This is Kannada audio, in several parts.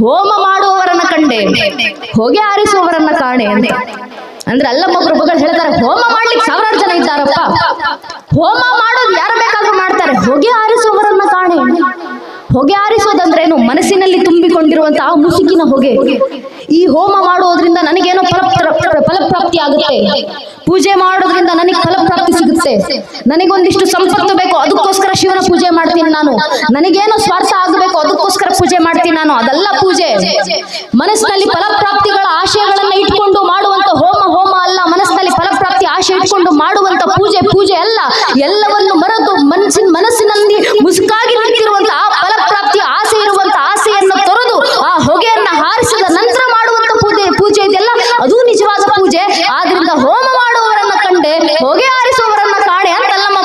ಹೋಮ ಮಾಡುವವರನ್ನ ಕಂಡೆ. ಹೊಗೆ ಆರಿಸುವವರನ್ನ ಕಾಣೆ ಅಂತ. ಅಂದ್ರೆ ಅಲ್ಲಮ್ಮ ಪ್ರಭುಗಳು ಹೇಳ್ತಾರೆ, ಹೋಮ ಮಾಡ್ಲಿಕ್ಕೆ ಸಾವಿರಾರು ಜನ ಇದ್ದಾರಪ್ಪ. ಹೋಮ ಮಾಡೋದು ಯಾರು ಬೇಕಾದ್ರೂ ಮಾಡ್ತಾರೆ. ಹೊಗೆ ಹಾರಿಸುವವರನ್ನ ಕಾಣೆ ಹೊಗೆ ಏನು ಮನಸ್ಸಿನಲ್ಲಿ ತುಂಬಿಕೊಂಡಿರುವಂತಹ ಆ ಮುಸುಕಿನ ಹೊಗೆ. ಈ ಹೋಮ ಮಾಡೋದ್ರಿಂದ ನನಗೇನೋ ಫಲ ಫಲಪ್ರಾಪ್ತಿ ಆಗುತ್ತೆ. ಪೂಜೆ ಮಾಡೋದ್ರಿಂದ ನನಗೆ ಫಲಪ್ರಾಪ್ತಿ ಸಿಗುತ್ತೆ. ನನಗೊಂದಿಷ್ಟು ಸಂಪತ್ತು ಬೇಕು, ಅದಕ್ಕೋಸ್ಕರ ಶಿವನ ಪೂಜೆ ಮಾಡ್ತೀನಿ ನಾನು. ನನಗೇನೋ ಸ್ವಾರ್ಥ ಆಗಬೇಕು, ಅದಕ್ಕೋಸ್ಕರ ಪೂಜೆ ಮಾಡ್ತೀನಿ ನಾನು. ಅದೆಲ್ಲ ಪೂಜೆ. ಮನಸ್ಸಿನಲ್ಲಿ ಫಲಪ್ರಾಪ್ತಿಗಳ ಆಶಯಗಳನ್ನ ಇಟ್ಕೊಂಡು ಮಾಡುವಂತ ಹೋಮ ಹೋಮ ಅಲ್ಲ ಮನಸ್ಸಿನಲ್ಲಿ ಫಲಪ್ರಾಪ್ತಿ ಆಶೆ ಇಟ್ಕೊಂಡು ಮಾಡುವಂತ ಪೂಜೆ ಪೂಜೆ ಅಲ್ಲ ಎಲ್ಲವನ್ನು ಮರೆತು ಮನಸ್ಸಿನ ಮನಸ್ಸಿನಲ್ಲಿ ಮುಸುಕಾಗಿ ನಿಂತಿರುವಂತ ಆ ಫಲಪ್ರಾಪ್ತಿಯ ಆಸೆ ಇರುವಂತ ಆಸೆಯನ್ನು ತೊರೆದು ಆ ಹೊಗೆಯನ್ನ ಹಾರಿಸಿದ ನಂತರ ಮಾಡುವಂತ ಪೂಜೆ ಪೂಜೆ ಇದೆಯಲ್ಲ ಅದು ನಿಜವಾದ ಪೂಜೆ ಆದ್ರಿಂದ ಹೋಮ ಮಾಡುವವರನ್ನ ಕಂಡೆ ಹೊಗೆ ಹಾರಿಸುವವರನ್ನ ಕಾಣೆ ಅಂತ ಅಲ್ಲಮ್ಮ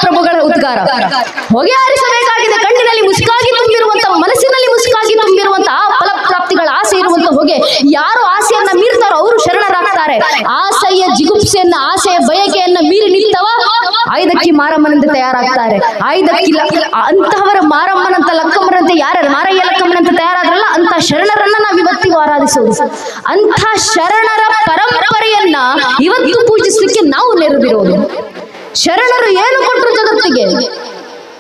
ಉದ್ಗಾರ ಹೊಗೆ ಹಾರಿಸಬೇಕಾಗಿದೆ ಕಣ್ಣಿನಲ್ಲಿ ಮುಸುಕಾಗಿ ತುಂಬಿರುವಂತಹ ಮನಸ್ಸಿನಲ್ಲಿ ಮುಸುಕಾಗಿ ತುಂಬಿರುವಂತಹ ಫಲಪ್ರಾಪ್ತಿಗಳ ಆಸೆ ಇರುವಂತಹ ಹೊಗೆ. ಯಾರು ಆಸೆಯನ್ನ ಮೀರ್ತಾರೋ ಅವರು ಶರಣರಾಗ್ತಾರೆ. ಆಸೆಯ ಜಿಗುಪ್ಸೆಯನ್ನ, ಆಸೆಯ ಬಯಕೆಯನ್ನ ಮೀರಿ ನಿಲ್ತವ ಆಯ್ದಕ್ಕಿ ಮಾರಮ್ಮನಿಂದ ತಯಾರಾಗ್ತಾರೆ. ಆಯ್ದಕ್ಕಿಲ್ಲ ಅಂತಹವರ ಮಾರಮ್ಮನಂತ ಲಕ್ಕಮ್ಮನಂತೆ ಯಾರ, ಮಾರಯ್ಯ ಲಕ್ಕಮ್ಮನಂತ ತಯಾರಾದ್ರಲ್ಲ ಅಂತ ಶರಣರನ್ನ ನಾವು ಇವತ್ತಿಗೂ ಆರಾಧಿಸೋದು. ಅಂತ ಶರಣರ ಪರಂಪರೆಯನ್ನ ಇವತ್ತು ಪೂಜಿಸಲಿಕ್ಕೆ ನಾವು ನೆರೆದಿರೋದು. ಶರಣರು ಏನು ಕೊಟ್ಟರು ಜಗತ್ತಿಗೆ?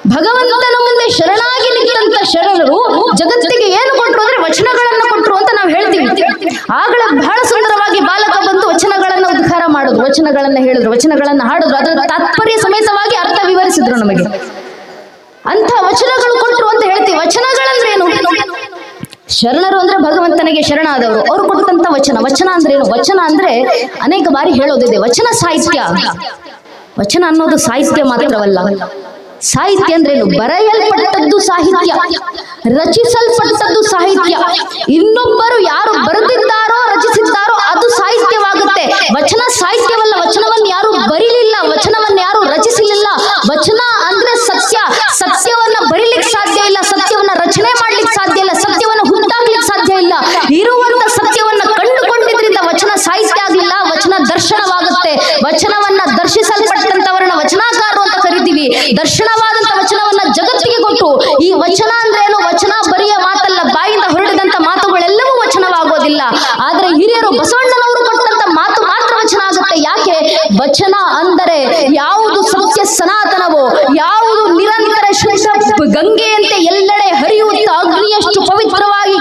ಭಗವಂತನ ಮುಂದೆ ಶರಣಾಗಿ ನಿಂತ ಶರಣರು ಜಗತ್ತಿಗೆ ಏನು ಕೊಟ್ಟರು ಅಂದ್ರೆ ವಚನಗಳನ್ನು ಕೊಟ್ಟರು ಅಂತ ನಾವು ಹೇಳ್ತೀವಿ. ಆಗಳ ಬಹಳ ಸುಂದರವಾಗಿ ಬಾಲಕ ಬಂದು ವಚನಗಳನ್ನು ಉದ್ಧಾರ ಮಾಡೋದು ವಚನಗಳನ್ನ ಹೇಳಿದ್ರು, ವಚನಗಳನ್ನ ಹಾಡಿದ್ರು. ಅದರ ತಾತ್ಪರ್ಯ ಸಮೇತವಾಗಿ ಅರ್ಥ ವಿವರಿಸಿದ್ರು ನಮಗೆ. ಅಂತ ವಚನಗಳು ಕೊಟ್ಟರು ಅಂತ ಹೇಳ್ತೀವಿ. ವಚನಗಳಂದ್ರೆ ಏನು? ಶರಣರು ಅಂದ್ರೆ ಭಗವಂತನಿಗೆ ಶರಣಾದವರು. ಅವರು ಕೊಟ್ಟಂತ ವಚನ. ವಚನ ಅಂದ್ರೆ ಏನು? ವಚನ ಅಂದ್ರೆ ಅನೇಕ ಬಾರಿ ಹೇಳೋದಿದೆ. ವಚನ ಸಾಹಿತ್ಯ. ವಚನ ಅನ್ನೋದು ಸಾಹಿತ್ಯ ಮಾತ್ರವಲ್ಲ. ಸಾಹಿತ್ಯ ಅಂದ್ರೇನು? ಬರೆಯಲ್ಪಟ್ಟದ್ದು ಸಾಹಿತ್ಯ, ರಚಿಸಲ್ಪಟ್ಟದ್ದು ಸಾಹಿತ್ಯ. ಇನ್ನೊಬ್ಬರು ಯಾರು ಬರೆದಿದ್ದಾರೋ, ರಚಿಸಿದ್ದಾರೋ ಅದು ಸಾಹಿತ್ಯವಾಗುತ್ತೆ. ವಚನ ಸಾಹಿತ್ಯವಲ್ಲ, ವಚನವನ್ನು ಯಾರು ಬರೀಲಿಲ್ಲ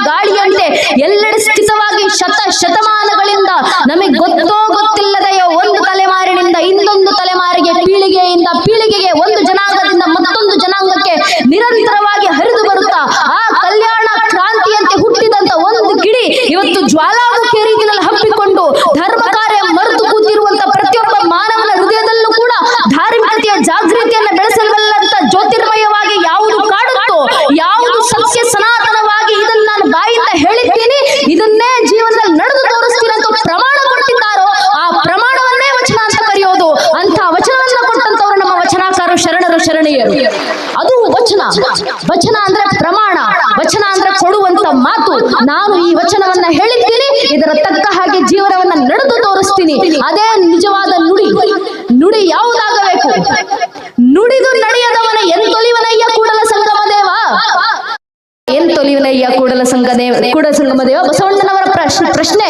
ಗಾಳಿಯಂತೆ ಎಲ್ಲೆಡೆ ಸ್ಥಿತವಾಗಿ ಶತ ಶತಮಾನಗಳಿಂದ ನಮಗೆ ಗೊತ್ತೋ ಗೊತ್ತಿಲ್ಲದೆಯೋ ಒಂದು ತಲೆಮಾರಿನಿಂದ ಇನ್ನೊಂದು ತಲೆಮಾರಿಗೆ ಪೀಳಿಗೆಯಿಂದ ಪೀಳಿಗೆಗೆ ಒಂದು ಜನಾಂಗದಿಂದ ಮತ್ತೊಂದು ಜನಾಂಗಕ್ಕೆ ನಿರಂತರವಾಗಿ ಹರಿದು ಬರುತ್ತಾ ಆ ಕಲ್ಯಾಣ ಕ್ರಾಂತಿಯಂತೆ ಹುಟ್ಟಿದಂತ ಒಂದು ಕಿಡಿ ಇವತ್ತು ಜ್ವಾಲಾಮುಖಿ ರೀತಿಯಲ್ಲಿ ಹಬ್ಬಿಕೊಂಡು ಧರ್ಮ ಕಾರ್ಯ ಮರೆತು ಕೂತಿರುವಂತ ಪ್ರತಿಯೊಬ್ಬ ಮಾನವನ ಹೃದಯದಲ್ಲೂ ಕೂಡ ಧಾರ್ಮಿಕತೆಯ ಜಾಗೃತಿಯನ್ನ ಬೆಳೆಸಬಲ್ಲಂತ ಜ್ಯೋತಿರ್ಮಯವಾಗಿ ಯಾವುದು ಕಾಡುತ್ತೋ ಯಾವುದು ಸತ್ಯ ಸನಾತನವಾಗಿ ಇದನ್ನ ನಾನು ಬಾಯಿಂದ ಹೇಳಿದ್ದೀನಿ ಇದನ್ನೇ ಜೀವನದಲ್ಲಿ ನಡೆದು ತೋರಿಸ್ತೀನಿ ಅಂತ ಪ್ರಮಾಣ ಕೊಟ್ಟಿದ್ದಾರೋ ಆ ಪ್ರಮಾಣವನ್ನೇ ವಚನ ಅಂತ ಕರೆಯೋದು ಅಂತ ವಚನವನ್ನ ಕೊಟ್ಟಂತವ್ರು ನಮ್ಮ ವಚನಾಕಾರರು ಶರಣರು ಶರಣೀಯರು ಅದು ವಚನ. ವಚನ ಅಂದ್ರೆ ಪ್ರಮಾಣ. ವಚನ ಅಂದ್ರೆ ಕೊಡುವಂತ ಮಾತು. ನಾನು ಈ ವಚನವನ್ನ ಹೇಳಿದ್ದೀನಿ. ಇದರ ತಕ್ಕ ಹಾಗೆ ಜೀವನವನ್ನ ನಡೆದು ತೋರಿಸ್ತೀನಿ. ಅದೇ ನಿಜವಾದ ನುಡಿ. ನುಡಿ ಯಾವುದಾಗಬೇಕು? ನುಡಿದು ನಡೆಯದವನ ಎಂತೊಲಿವನಯ್ಯ ಕೂಡಲ ಸಂಗಮ ದೇವ? ಎಂತೊಲಿವನಯ್ಯ ಕೂಡಲ ಸಂಗದೇವ ಕೂಡಲ ಸಂಗಮ ದೇವ ಬಸವಣ್ಣನವರ ಪ್ರಶ್ನೆ ಪ್ರಶ್ನೆ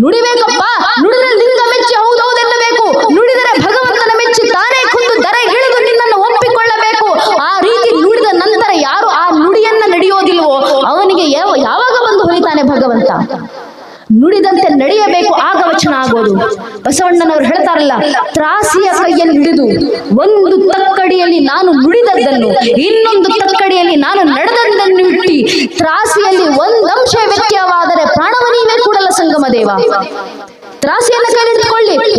ನುಡಿಬೇಕಪ್ಪ ನುಡಿದ್ರೆ ಲಿಂಗ ಮೆಚ್ಚಿ ಹೌದೌದೆನ್ನಬೇಕು ನುಡಿದರೆ ಭಗವಂತನ ಮೆಚ್ಚಿ ತಾನೇ ಕುಂದು ದರೆಗಿಳಿದು ನಿನ್ನನ್ನು ಒಪ್ಪಿಕೊಳ್ಳಬೇಕು ಆ ರೀತಿ ನುಡಿದ ನಂತರ ಯಾರು ಆ ನುಡಿಯನ್ನ ನಡೆಯೋದಿಲ್ವೋ ಅವನಿಗೆ ಯಾವ ಯಾವಾಗ ಬಂದು ಹೊಲಿತಾನೆ ಭಗವಂತ ನುಡಿದಂತೆ ನಡೆಯಬೇಕು, ಆಗ ವಚನ ಆಗೋದು. ಬಸವಣ್ಣನವರು ಹೇಳ್ತಾರಲ್ಲ, ತ್ರಾಸಿಯ ಕೈಯಲ್ಲಿ ಹಿಡಿದು ಒಂದು ತಕ್ಕಡಿಯಲ್ಲಿ ನಾನು ನುಡಿದದ್ದನ್ನು, ಇನ್ನೊಂದು ತಕ್ಕಡಿಯಲ್ಲಿ ನಾನು ನಡೆದದ್ದನ್ನು ಇಟ್ಟಿ, ತ್ರಾಸಿಯಲ್ಲಿ ಒಂದಂಶ ವ್ಯತ್ಯವಾದರೆ ಪ್ರಾಣವ ನೀವೇ ಕೂಡಲ ಸಂಗಮ ದೇವ ತ್ರಾಸಿಯನ್ನು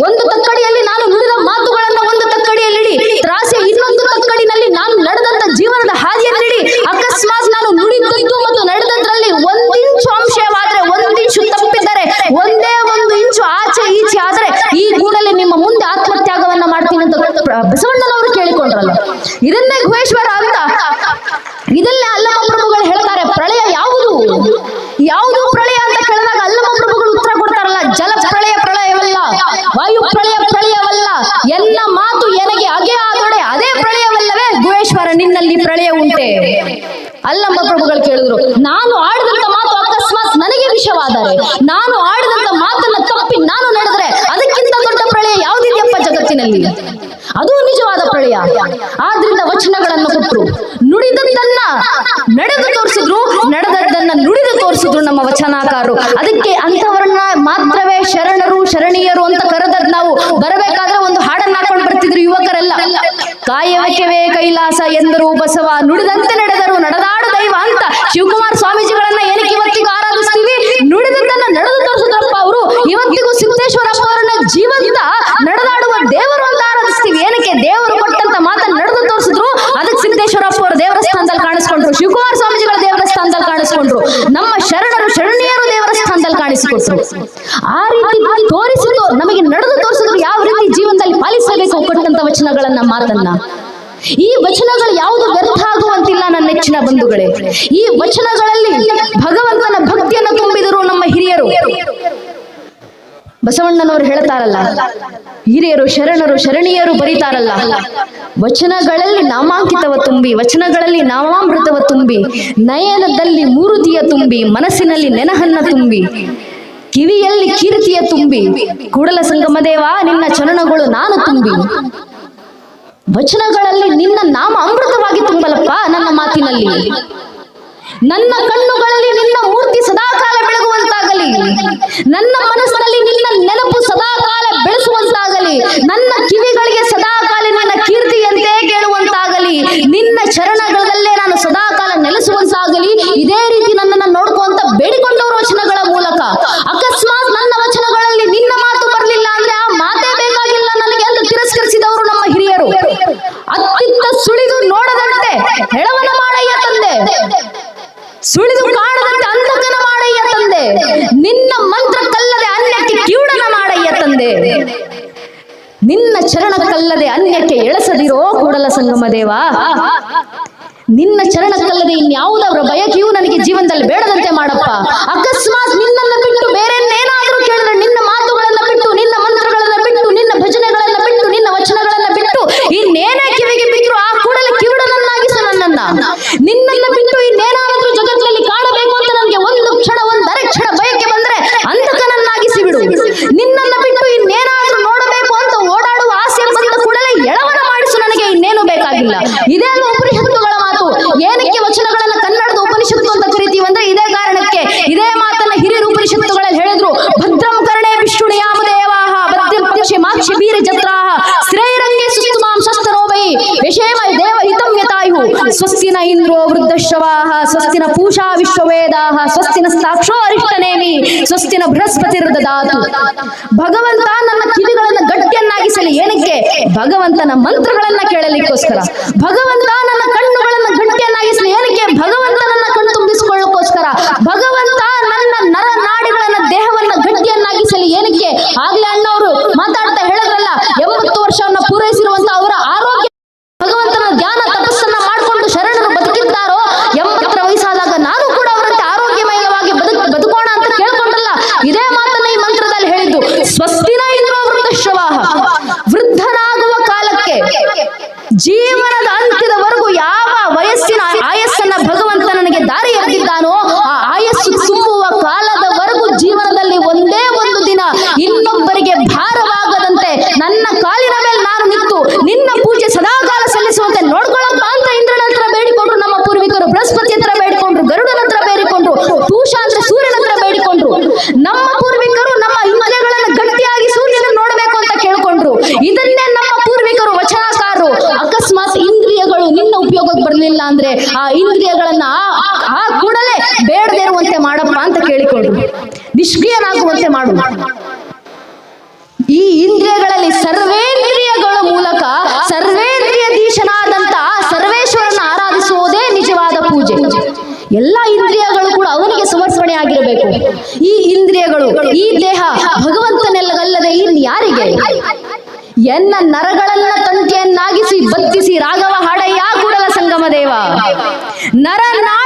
ಒಂದು ತಕ್ಕಡಿಯಲ್ಲಿ ನಾನು ನುಡಿದ ಮಾತುಗಳನ್ನ ಒಂದು ತಕ್ಕಡಿಯಲ್ಲಿ ಇಡಿ ತ್ರಾಸಿಯ ಇನ್ನೊಂದು ತಕ್ಕಡಿನಲ್ಲಿ ನಾನು ನಡೆದಂತ ಜೀವನದ ಹಾದಿಯನ್ನಿಡಿ ಅಕಸ್ಮಾತ್ ನಾನು ನುಡಿದದ್ದು ಮತ್ತು ನಡೆದದ್ರಲ್ಲಿ ಒಂದಿಂಚು ಅಂಶವಾದ್ರೆ ಒಂದಿಂಚು ತಪ್ಪಿದ್ದರೆ ಒಂದೇ ಒಂದು ಇಂಚು ಆಚೆ ಈಚೆ ಆದ್ರೆ ಈ ಕೂಡಲೇ ನಿಮ್ಮ ಮುಂದೆ ಆತ್ಮತ್ಯಾಗವನ್ನ ಮಾಡ್ತೀನಿ ಅಂತ ಬಸವಣ್ಣನವರು ಕೇಳಿಕೊಂಡ್ರಲ್ಲ. ಇದನ್ನೇ ಗುಹೇಶ್ವರ ಅಂತ. ಇದನ್ನೇ ಅಲ್ಲಮ ಪ್ರಭುಗಳು ಹೇಳ್ತಾರೆ, ಪ್ರಳಯ ಯಾವುದು? ಯಾವುದು ಪ್ರಳಯ ಅಂತ ಕೇಳಿದಾಗ ಅಲ್ಲಮ ಪ್ರಭುಗಳು ಉತ್ತರ ಕೊಡ್ತಾರಲ್ಲ, ಜಲ ಪ್ರಳಯ ಪ್ರಳಯವಲ್ಲ, ವಾಯು ಪ್ರಳಯ ಪ್ರಳಯವಲ್ಲ, ಎಲ್ಲ ಮಾತು ಎನಗೆ ಅಗೆ ಆದೊಡೆ ಅದೇ ಪ್ರಳಯವಲ್ಲವೇ? ಗುಹೇಶ್ವರ, ನಿನ್ನಲ್ಲಿ ಪ್ರಳಯ ಉಂಟೆ. ಅಲ್ಲಮ್ಮ ಪ್ರಭುಗಳು ಕೇಳಿದ್ರು, ನಾನು ಆಡಿದಂತ ಮಾತು ಅಕಸ್ಮಾತ್ ನನಗೆ ವಿಷವಾದರೆ, ನಾನು ಆಡಿದಂತ ಮಾತನ್ನ ತಪ್ಪಿ ನಾನು ನಡೆದ್ರೆ ಅದಕ್ಕಿಂತ ದೊಡ್ಡ ಪ್ರಳಯ ಯಾವುದಿದೆಯಪ್ಪ ಜಗತ್ತಿನಲ್ಲಿ ಅದು ನಿಜವಾದ ಪ್ರಳಯ. ಆದ್ರಿಂದ ವಚನಗಳನ್ನು ಕೊಟ್ಟರು ನುಡಿದದ್ದನ್ನ ನಡೆದು ತೋರಿಸಿದ್ರು, ನಡೆದದ್ದನ್ನ ನುಡಿದು ತೋರಿಸಿದ್ರು ನಮ್ಮ ವಚನಾಕಾರರು. ಅದಕ್ಕೆ ಅಂತವರನ್ನ ಮಾತ್ರವೇ ಶರಣರು, ಶರಣೀಯರು ಅಂತ ಕರೆದದ್ ನಾವು ಬರಬೇಕಾದ್ರೆ ಒಂದು ಹಾಡನ್ನ ಹಾಕೊಂಡು ಬರ್ತಿದ್ರು ಯುವಕರೆಲ್ಲ. ಕಾಯವಕ್ಯವೇ ಕೈಲಾಸ ಎಂದರು ಬಸವ. ನುಡಿದಂತೆ ನಡೆದರು, ನಡೆದಾಡು ದೈವ ಅಂತ ಶಿವಕುಮಾರ್ ಸ್ವಾಮೀಜಿಗಳನ್ನ ಏನಕ್ಕೆ ಇವತ್ತಿಗೂ ಆರಾಧಿಸ್ತೀವಿ ನುಡಿದದ್ದನ್ನ ನಡೆದು ತೋರಿಸಿದ್ರಪ್ಪ ಅವರು ಇವತ್ತಿಗೂ ಸಿದ್ದೇಶ್ವರಪ್ಪ ಅವರನ್ನ ಜೀವಂತ ನಡೆದಾಡುವ ದೇವರು ಅಂತ ಆರಾಧಿಸ್ತೀವಿ ಏನಕ್ಕೆ ದೇವರು ಕೊಟ್ಟಂತ ಮಾತನ್ನ ನಡೆದು ತೋರಿಸಿದ್ರು ಅದಕ್ಕೆ ಸಿದ್ದೇಶ್ವರಪ್ಪ ಅವರು ದೇವರ ಸ್ಥಾನದಲ್ಲಿ ಕಾಣಿಸ್ಕೊಂಡ್ರು ಶಿವಕುಮಾರ ಸ್ವಾಮೀಜಿಗಳ ದೇವರ ಸ್ಥಾನದಲ್ಲಿ ಕಾಣಿಸ್ಕೊಂಡ್ರು ನಮ್ಮ ಶರಣರು ಶರಣೀಯರು ದೇವರ ಸ್ಥಾನದಲ್ಲಿ ಕಾಣಿಸಿಕೊಟ್ರು ಆ ತೋರಿಸಿದ್ದು ನಮಗೆ ನಡೆದು ತೋರಿಸಿದ್ರು ಯಾವ ರೀತಿ ಜೀವನದಲ್ಲಿ ಪಾಲಿಸಬೇಕು ಕೊಟ್ಟಂತ ವಚನಗಳನ್ನ ಮಾತನ್ನ. ಈ ವಚನಗಳು ಯಾವುದು ವ್ಯರ್ಥ ಆಗುವಂತಿಲ್ಲ ನನ್ನ ನೆಚ್ಚಿನ ಬಂಧುಗಳೇ. ಈ ವಚನಗಳಲ್ಲಿ ಭಗವಂತನ ಭಕ್ತಿಯನ್ನು ತುಂಬಿದರು ನಮ್ಮ ಹಿರಿಯರು. ಬಸವಣ್ಣನವರು ಹೇಳ್ತಾರಲ್ಲ ಹಿರಿಯರು ಶರಣರು ಶರಣೀಯರು ಬರೀತಾರಲ್ಲ. ವಚನಗಳಲ್ಲಿ ನಾಮಾಂಕಿತವ ತುಂಬಿ, ವಚನಗಳಲ್ಲಿ ನಾಮಾಮೃತವ ತುಂಬಿ, ನಯನದಲ್ಲಿ ಮೂರುತಿಯ ತುಂಬಿ, ಮನಸ್ಸಿನಲ್ಲಿ ನೆನಹನ್ನ ತುಂಬಿ ಕಿವಿಯಲ್ಲಿ ಕೀರ್ತಿಯ ತುಂಬಿ, ಕೂಡಲ ಸಂಗಮದೇವ ನಿನ್ನ ಚರಣಗಳು ನಾನು ತುಂಬಿ. ವಚನಗಳಲ್ಲಿ ನಿನ್ನ ನಾಮ ಅಮೃತವಾಗಿ ತುಂಬಲಪ್ಪ ನನ್ನ ಮಾತಿನಲ್ಲಿ. ನನ್ನ ಕಣ್ಣುಗಳಲ್ಲಿ ನಿನ್ನ ಮೂರ್ತಿ ಸದಾಕಾಲ ಬೆಳಗುವಂತಾಗಲಿ. ನನ್ನ ಮನಸ್ಸಿನಲ್ಲಿ ನಿನ್ನ ನೆನಪು ಸದಾಕಾಲ ಬೆಳೆಸುವಂತಾಗಲಿ. ನನ್ನ ಕಿವಿಗಳಿಗೆ ಸದಾಕಾಲ ನಿನ್ನ ಕೀರ್ತಿಯಂತೆ ಕೇಳುವಂತಾಗಲಿ. ನಿನ್ನ ಚರಣಗಳಲ್ಲೇ ನಾನು ಸದಾಕಾಲ ನೆಲೆಸುವಂತಾಗಲಿ. ಇದೇ ಕೂಡಲ ಸಂಗಮ ದೇವ ನಿನ್ನ ಚರಣಕ್ಕಲ್ಲದೆ ಇನ್ಯಾವುದವರ ಬಯಕೆಯೂ ನನಗೆ ಜೀವನದಲ್ಲಿ ಬೇಡದಂತೆ ಮಾಡಪ್ಪ. ಅಕಸ್ಮಾತ್ 一点都不 ಇಂದ್ರೋ ವೃದ್ಧಶ್ರವಾಹ ಸ್ವಸ್ತಿನ ಪೂಷಾ ವಿಶ್ವವೇದಾಹ ಸ್ವಸ್ತಿನ ಸಾಕ್ಷೋ ಅರಿಷ್ಟನೇಮಿ ಸ್ವಸ್ತಿನ ಬೃಹಸ್ಪತಿರ್ದದಾತು. ಭಗವಂತ ನನ್ನ ಕಿವಿಗಳನ್ನ ಗಟ್ಟಿಯನ್ನಾಗಿಸಲಿ ಏನಕ್ಕೆ? ಭಗವಂತನ ಮಂತ್ರಗಳನ್ನ ಕೇಳಲಿಕ್ಕೋಸ್ಕರ. ಭಗವಂತ ನನ್ನ ಕಣ್ಣುಗಳನ್ನ ಗಟ್ಟಿಯನ್ನಾಗಿಸಲಿ ಏನಕ್ಕೆ? ಭಗವಂತನನ್ನ ಕಣ್ಣು ತುಂಬಿಸಿಕೊಳ್ಳೋಕ್ಕೋಸ್ಕರ. ಭಗವಂತ ನನ್ನ ನರ ನಾಡಿಗಳನ್ನ ದೇಹವನ್ನ ಗಟ್ಟಿಯನ್ನಾಗಿಸಲಿ ಏನಕ್ಕೆ ಆಗ್ಲೇ ಅಣ್ಣವರು ಮಾತಾಡ್ತಾ ಹೇಳಿದ್ರಲ್ಲ ಎಂಬತ್ತು ವರ್ಷವನ್ನ ಪೂರೈಸಿರುವಂತ ಅವರ ಆರೋಗ್ಯ ಭಗವಂತನ ಧ್ಯಾನ ತಪಸ್ಸನ್ನ ಮಾಡಿಕೊಂಡು ಶರಣರು ಬದುಕಿದ್ದಾರೋ ಎಂಬತ್ತರ ವಯಸ್ಸಾದಾಗ ನಾನು ಕೂಡ ಅವರಂತೆ ಆರೋಗ್ಯಮಯವಾಗಿ ಬದುಕು ಬದುಕೋಣ ಅಂತ ಕೇಳ್ಕೊಂಡ್ರಲ್ಲ ಇದೇ ಮಾತನ್ನ ಈ ಮಂತ್ರದಲ್ಲಿ ಹೇಳಿದ್ದು ಸ್ವಸ್ತಿನ ಇಂದ್ರೋ ವೃದ್ಧಶ್ರವಾಹ ವೃದ್ಧನಾಗುವ ಕಾಲಕ್ಕೆ ಜೀವನದ ಅಂತ್ಯದವರೆಗೂ ಯಾವ ವಯಸ್ಸಿನ ಆಯಸ್ಸನ್ನ ಭಗವಂತ ನನಗೆ ದಾರಿ ಎರೆದಿದ್ದಾನೋ ಆ ಆಯಸ್ಸು ತುಂಬುವ ಕಾಲದವರೆಗೂ ಜೀವನದಲ್ಲಿ ಒಂದೇ ಒಂದು ದಿನ ಇನ್ನೊಬ್ಬರಿಗೆ ಭಾರವಾಗದಂತೆ ನನ್ನ ಕಾಲಿನ ಮೇಲೆ ನಾನು ನಿಂತು ನಿನ್ನ ಪೂಜೆ ಸದಾಕಾಲ ಸಲ್ಲಿಸುವಂತೆ ನೋಡ್ಕೊಳ್ಳಪ್ಪ ಅಂತ ಇಂದ್ರನ ಹತ್ರ ಬೇಡಿಕೊಂಡ್ರು ನಮ್ಮ ಪೂರ್ವಿಕರು ಬೃಹಸ್ಪತಿ ಹತ್ರ ಬೇಡಿಕೊಂಡ್ರು ಗರುಡನ ಹತ್ರ ಬೇಡಿಕೊಂಡ್ರು ಪೂಷಾ ಅಂದ್ರೆ ಸೂರ್ಯನ ಹತ್ರ ಬೇಡಿಕೊಂಡ್ರು ನಮ್ಮ ಪೂರ್ವಿಕರು ನಮ್ಮ ಇಂದ್ರಿಯಗಳನ್ನ ಗಟ್ಟಿಯಾಗಿ ಸೂರ್ಯನ ನೋಡಬೇಕು ಅಂತ ಕೇಳ್ಕೊಂಡ್ರು ಇದನ್ನೇ ನಮ್ಮ ಪೂರ್ವಿಕರು ವಚನಕಾರರು ಅಕಸ್ಮಾತ್ ಇಂದ್ರಿಯಗಳು ನಿನ್ನ ಉಪಯೋಗಕ್ಕೆ ಬರಲಿಲ್ಲ ಅಂದ್ರೆ ಇಂದ್ರಿಯಗಳನ್ನ ಆ- ಕೂಡಲೇ ಬೇಡದೇ ಇರುವಂತೆ ಮಾಡಪ್ಪ ಅಂತ ಕೇಳಿಕೊಂಡ್ರು. ನಿಷ್ಕ್ರಿಯನಾಗುವಂತೆ ಮಾಡು ಈ ಇಂದ್ರಿಯಗಳಲ್ಲಿ ಸರ್ವೇಂದ್ರಿಯಗಳ ಮೂಲಕ ಸರ್ವೇಂದ್ರಿಯಧೀಶನಾದಂತ ಸರ್ವೇಶ್ವರನ ಆರಾಧಿಸುವುದೇ ನಿಜವಾದ ಪೂಜೆ. ಎಲ್ಲ ಇಂದ್ರಿಯಗಳು ಕೂಡ ಅವನಿಗೆ ಸಮರ್ಪಣೆ ಆಗಿರಬೇಕು. ಈ ಇಂದ್ರಿಯಗಳು, ಈ ದೇಹ ಭಗವಂತನೆಲ್ಲಗಲ್ಲದೆ ಇನ್ ಯಾರಿಗೆ? ಎನ್ನ ನರಗಳನ್ನ ತಂತಿಯನ್ನಾಗಿಸಿ ಬತ್ತಿಸಿ ರಾಘವ ಹಾಡಯ್ಯ ಕೂಡಲ ಸಂಗಮ ದೇವ ನರ